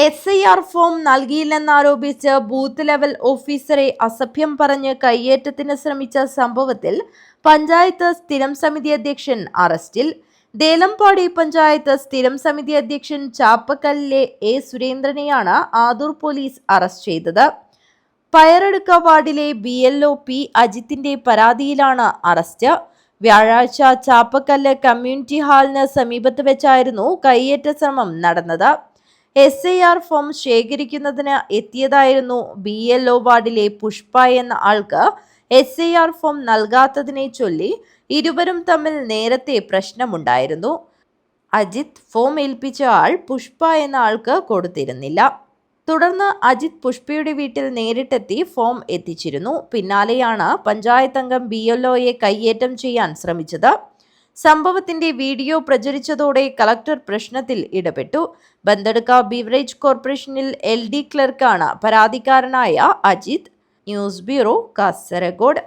S I R form നൽകിയില്ലെന്നാരോപിച്ച് booth level ഓഫീസറെ അസഭ്യം പറഞ്ഞ് കയ്യേറ്റത്തിന് ശ്രമിച്ച സംഭവത്തിൽ പഞ്ചായത്ത് സ്ഥിരം സമിതി അധ്യക്ഷൻ അറസ്റ്റിൽ. ദേലംപാടി പഞ്ചായത്ത് സ്ഥിരം സമിതി അധ്യക്ഷൻ ചാപ്പക്കല്ലിലെ എ സുരേന്ദ്രനെയാണ് ആദൂർ പോലീസ് അറസ്റ്റ് ചെയ്തത്. പയറെടുക്ക വാർഡിലെ ബി എൽ ഒ പി അജിത്തിന്റെ പരാതിയിലാണ് അറസ്റ്റ്. വ്യാഴാഴ്ച ചാപ്പക്കല്ല് കമ്മ്യൂണിറ്റി ഹാളിന് സമീപത്ത് വെച്ചായിരുന്നു കയ്യേറ്റ ശ്രമം നടന്നത്. എസ് ഐ ആർ ഫോം ശേഖരിക്കുന്നതിന് എത്തിയതായിരുന്നു ബി എൽ ഒ വാർഡിലെ പുഷ്പ എന്ന ആൾക്ക് എസ് ഐ ആർ ഫോം നൽകാത്തതിനെ ചൊല്ലി ഇരുവരും തമ്മിൽ നേരത്തെ പ്രശ്നമുണ്ടായിരുന്നു. അജിത് ഫോം ഏൽപ്പിച്ച ആൾ പുഷ്പ എന്ന ആൾക്ക് കൊടുത്തിരുന്നില്ല. തുടർന്ന് അജിത് പുഷ്പയുടെ വീട്ടിൽ നേരിട്ടെത്തി ഫോം എത്തിച്ചിരുന്നു. പിന്നാലെയാണ് പഞ്ചായത്ത് അംഗം ബി എൽ ഒയെ കയ്യേറ്റം ചെയ്യാൻ ശ്രമിച്ചത്. സംഭവത്തിന്റെ വീഡിയോ പ്രചരിച്ചതോടെ കളക്ടർ പ്രശ്നത്തിൽ ഇടപെട്ടു. ബന്ദടുക്ക ബീവറേജ് കോർപ്പറേഷനിൽ എൽ ഡി ക്ലർക്കാണ് പരാതിക്കാരനായ അജിത്. News bureau Kasaragod.